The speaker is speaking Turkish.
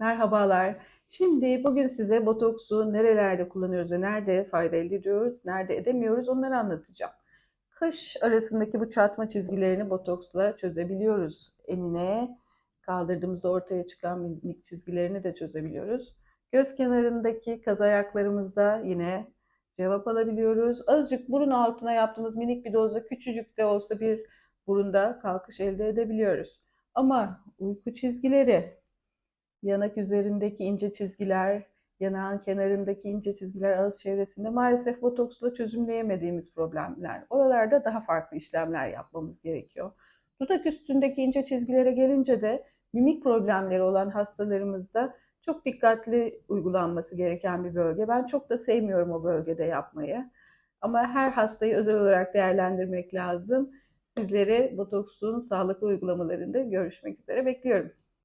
Merhabalar. Şimdi bugün size botoksu nerelerde kullanıyoruz ve nerede fayda elde ediyoruz, nerede edemiyoruz onları anlatacağım. Kaş arasındaki bu çatma çizgilerini botoksla çözebiliyoruz. Enine kaldırdığımızda ortaya çıkan minik çizgilerini de çözebiliyoruz. Göz kenarındaki kaz ayaklarımızda yine cevap alabiliyoruz. Azıcık burun altına yaptığımız minik bir dozda küçücük de olsa bir burunda kalkış elde edebiliyoruz. Ama uyku çizgileri, yanak üzerindeki ince çizgiler, yanağın kenarındaki ince çizgiler ağız çevresinde maalesef botoksla çözümleyemediğimiz problemler. Oralarda daha farklı işlemler yapmamız gerekiyor. Dudak üstündeki ince çizgilere gelince de mimik problemleri olan hastalarımızda çok dikkatli uygulanması gereken bir bölge. Ben çok da sevmiyorum o bölgede yapmayı. Ama her hastayı özel olarak değerlendirmek lazım. Sizleri botoksun sağlıklı uygulamalarında görüşmek üzere bekliyorum.